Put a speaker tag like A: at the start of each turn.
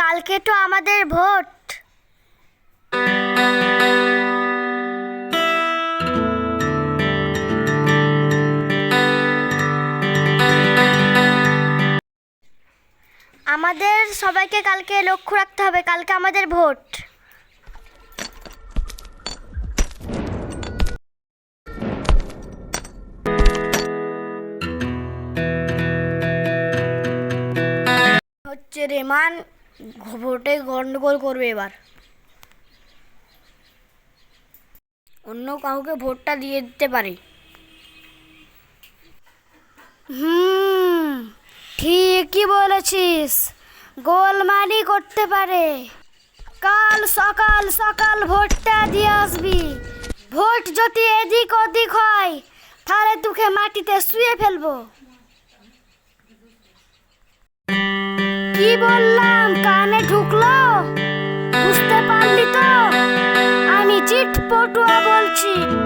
A: কালকে তো আমাদের ভোট। আমাদের সবাইকে কালকে লক্ষ্য রাখতে হবে, কালকে আমাদের ভোট। হচ্ছে রেমান ভোটে গন্ডগোল করবে এবার। অন্য কাউকে ভোটটা দিয়ে দিতে পারে। হুম, ঠিকই বলেছিস। গোলমালি করতে পারে। কাল সকাল সকাল ভোটটা দিয়ে আসবি। ভোট যদি এদিক ওদিক হয়, তাহলে তোকে মাটিতে শুয়ে ফেলব। কি বললাম? কানে ঢুকলো? বুঝতে পারলি তো? আমি চিট পটুয়া বলছি।